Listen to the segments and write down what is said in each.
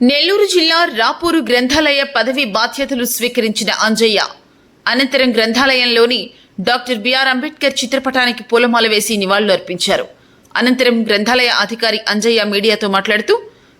నెల్లూరు జిల్లా రాపూరు గ్రంథాలయ పదవి బాధ్యతలు స్వీకరించిన అంజయ్య. అనంతరం గ్రంథాలయంలోని డాక్టర్ బిఆర్ అంబేద్కర్ చిత్రపటానికి పూలమాల వేసి నివాళులు అర్పించారు. అనంతరం గ్రంథాలయ అధికారి అంజయ్య మీడియాతో మాట్లాడుతూ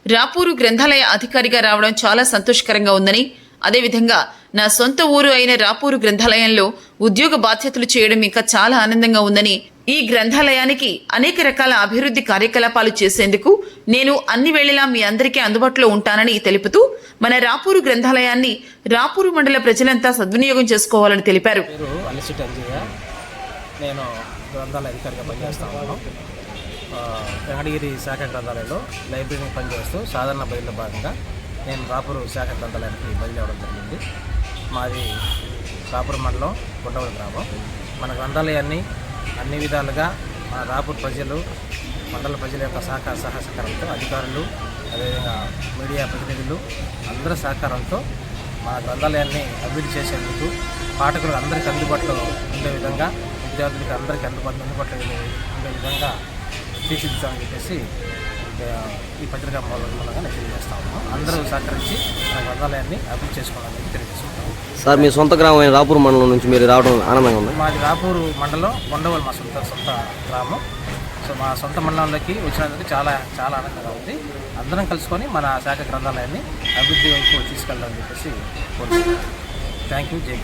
రాపూరు గ్రంథాలయ అధికారిగా రావడం చాలా సంతోషకరంగా ఉందని అదేవిధంగా నా సొంత ఊరు అయిన రాపూరు గ్రంథాలయంలో ఉద్యోగ బాధ్యతలు చేయడం ఇంకా చాలా ఆనందంగా ఉందని ఈ గ్రంథాలయానికి అనేక రకాల అభివృద్ధి కార్యకలాపాలు చేసేందుకు నేను అన్ని వేళలా మీ అందరికీ అందుబాటులో ఉంటానని తెలుపుతూ మన రాపూరు గ్రంథాలయాన్ని రాపూరు మండల ప్రజలంతా సద్వినియోగం చేసుకోవాలని తెలిపారు. నేను గ్రంథాలయ అధికారిగా పనిచేస్తా ఉన్నాను. వెంకటగిరి శాఖ గ్రంథాలయంలో లైబ్రరీని పనిచేస్తూ సాధారణ బదిలీలో భాగంగా నేను రాపూరు శాఖ గ్రంథాలయానికి బదిలీ అవ్వడం జరిగింది. మాది రాపూరు మండలం గుంటవల గ్రామం. మన గ్రంథాలయాన్ని అన్ని విధాలుగా మన రాపూర్ ప్రజలు మండల ప్రజల యొక్క సహకార సహకారంతో అధికారులు అదేవిధంగా మీడియా ప్రతినిధులు అందరి సహకారంతో మన గ్రంథాలయాన్ని అభివృద్ధి చేసేందుకు పాఠకులకు అందరికీ అందుబాటులో ఉండే విధంగా విద్యార్థులకు అందరికీ అందుబాటులో అందుబాటులో ఉండే విధంగా తీర్చిదిద్దామని చెప్పేసి ఈ పత్రికా మూలంగా తెలియజేస్తా ఉన్నాం అందరూ సహకరించి మన గ్రంథాలయాన్ని అభివృద్ధి చేసుకోవాలని తెలియజేస్తాం సార్ మీ సొంత గ్రామం అయిన రాపూర్ మండలం నుంచి మీరు రావడం ఆనందంగా ఉంది? మాది రాపూర్ మండలం కొండవల్ మా సొంత సొంత గ్రామం. సో మా సొంత మండలంలోకి వచ్చినందుకు చాలా చాలా ఆనందంగా ఉంది. అందరం కలుసుకొని మన శాఖ గ్రంథాలయాన్ని అభివృద్ధి వైపు తీసుకెళ్ళాలని చెప్పేసి థ్యాంక్ యూ జై